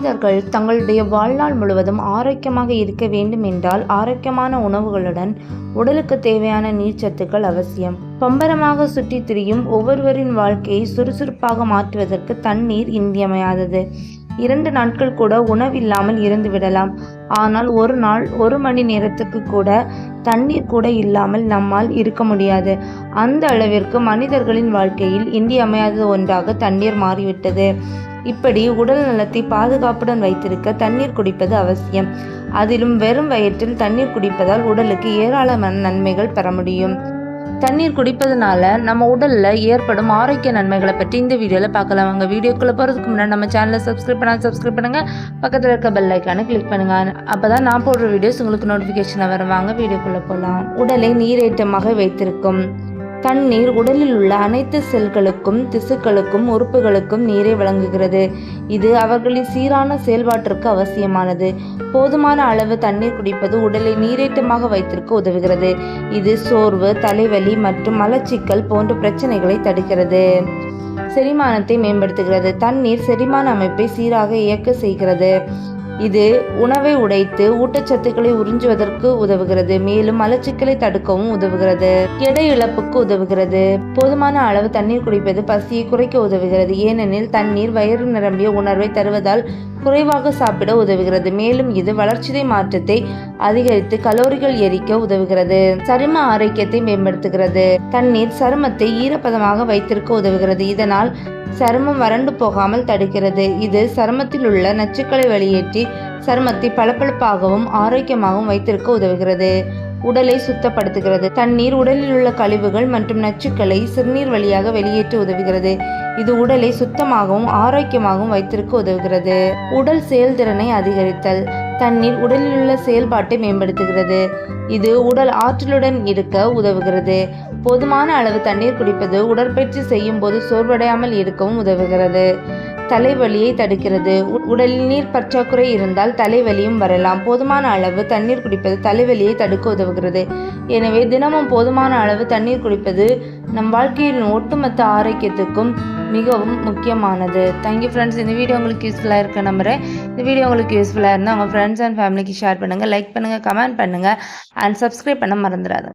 மனிதர்கள் தங்களுடைய வாழ்நாள் முழுவதும் ஆரோக்கியமாக இருக்க வேண்டும் என்றால் ஆரோக்கியமான உணவுகளுடன் உடலுக்கு தேவையான நீர்ச்சத்துக்கள் அவசியம். பம்பரமாக சுற்றித் திரியும் ஒவ்வொருவரின் வாழ்க்கையை சுறுசுறுப்பாக மாற்றுவதற்கு தண்ணீர் இன்றியமையாதது. இரண்டு நாட்கள் கூட உணவில்லாமல் இருந்து விடலாம் ஆனால் ஒரு நாள் ஒரு மணி நேரத்துக்கு கூட தண்ணீர் கூட இல்லாமல் நம்மால் இருக்க முடியாது. அந்த அளவிற்கு மனிதர்களின் வாழ்க்கையில் இன்றியமையாத ஒன்றாக தண்ணீர் மாறிவிட்டது. இப்படி உடல் நலத்தை பாதுகாப்புடன் வைத்திருக்க தண்ணீர் குடிப்பது அவசியம். அதிலும் வெறும் வயிற்றில் தண்ணீர் குடிப்பதால் உடலுக்கு ஏராளமான நன்மைகள் பெற முடியும். தண்ணீர் குடிப்பதனால நம்ம உடலில் ஏற்படும் ஆரோக்கிய நன்மைகளை பற்றி இந்த வீடியோவில் பார்க்கலாம். வாங்க வீடியோக்குள்ளே போகிறதுக்கு முன்னாடி நம்ம சேனலை சப்ஸ்கிரைப் பண்ணால் சப்ஸ்கிரைப் பண்ணுங்க. பக்கத்தில் இருக்க பெல் ஐக்கானை கிளிக் பண்ணுங்க. அப்பதான் நான் போடுற வீடியோஸ் உங்களுக்கு நோட்டிபிகேஷன் வரும். வாங்க வீடியோக்குள்ளே போகலாம் உடலை நீரேற்றமாக வைத்திருக்கும். தண்ணீர் உடலில் உள்ள அனைத்து செல்களுக்கும் திசுக்களுக்கும் உறுப்புகளுக்கும் நீரை வழங்குகிறது. இது அவர்களின் சீரான செயல்பாட்டிற்கு அவசியமானது. போதுமான அளவு தண்ணீர் குடிப்பது உடலை நீரேற்றமாக வைத்திருக்க உதவுகிறது. இது சோர்வு தலைவலி மற்றும் மலச்சிக்கல் போன்ற பிரச்சனைகளை தடுக்கிறது. செரிமானத்தை மேம்படுத்துகிறது. தண்ணீர் செரிமான அமைப்பை சீராக இயக்க செய்கிறது. இது உணவை உடைத்து ஊட்டச்சத்துக்களை உறிஞ்சுவதற்கு உதவுகிறது. மேலும் மலச்சிக்கலை தடுக்கவும் உதவுகிறது. எடை இழப்புக்கு உதவுகிறது. போதுமான அளவு தண்ணீர் குடிப்பது பசியை குறைக்க உதவுகிறது. ஏனெனில் தண்ணீர் வயிறு நிரம்பிய உணர்வை தருவதால் குறைவாக சாப்பிட உதவுகிறது. மேலும் இது வளர்ச்சிதை மாற்றத்தை அதிகரித்து கலோரிகள் எரிக்க உதவுகிறது. சரும ஆரோக்கியத்தை மேம்படுத்துகிறது. தண்ணீர் சருமத்தை ஈரப்பதமாக வைத்திருக்க உதவுகிறது. இதனால் சருமம் வறண்டு போகாமல் தடுக்கிறது. இது சருமத்தில் உள்ள நச்சுக்களை வெளியேற்றி சருமத்தை பளபளப்பாகவும் ஆரோக்கியமாகவும் வைத்திருக்க உதவுகிறது. உடலை சுத்தப்படுத்துகிறது. தண்ணீர் உடலில் உள்ள கழிவுகள் மற்றும் நச்சுக்களை சிறுநீர் வழியாக வெளியேற்ற உதவுகிறது. இது உடலை சுத்தமாகவும் ஆரோக்கியமாகவும் வைத்திருக்க உதவுகிறது. உடல் செயல்திறனை அதிகரித்தல். தண்ணீர் உடலில் உள்ள செயல்பாட்டை மேம்படுத்துகிறது. இது உடல் ஆற்றலுடன் இருக்க உதவுகிறது. போதுமான அளவு தண்ணீர் குடிப்பது உடற்பயிற்சி செய்யும் போது சோர்வடையாமல் இருக்கவும் உதவுகிறது. தலைவலியை தடுக்கிறது. உ- உடலில் நீர் பற்றாக்குறை இருந்தால் தலைவலியும் வரலாம். போதுமான அளவு தண்ணீர் குடிப்பது தலைவலியை தடுக்க உதவுகிறது. எனவே தினமும் போதுமான அளவு தண்ணீர் குடிப்பது நம் வாழ்க்கையின் ஒட்டுமொத்த ஆரோக்கியத்துக்கும் மிகவும் முக்கியமானது. தேங்க்யூ ஃப்ரெண்ட்ஸ் இந்த வீடியோ உங்களுக்கு யூஸ்ஃபுல்லாக இருக்க நம்புகிறேன் இந்த வீடியோ உங்களுக்கு யூஸ்ஃபுல்லாக இருந்தால் உங்கள் ஃப்ரெண்ட்ஸ் அண்ட் ஃபேமிலிக்கு ஷேர் பண்ணுங்கள் லைக் பண்ணுங்கள் கமெண்ட் பண்ணுங்கள் அண்ட் சப்ஸ்கிரைப் பண்ண மறந்துடாது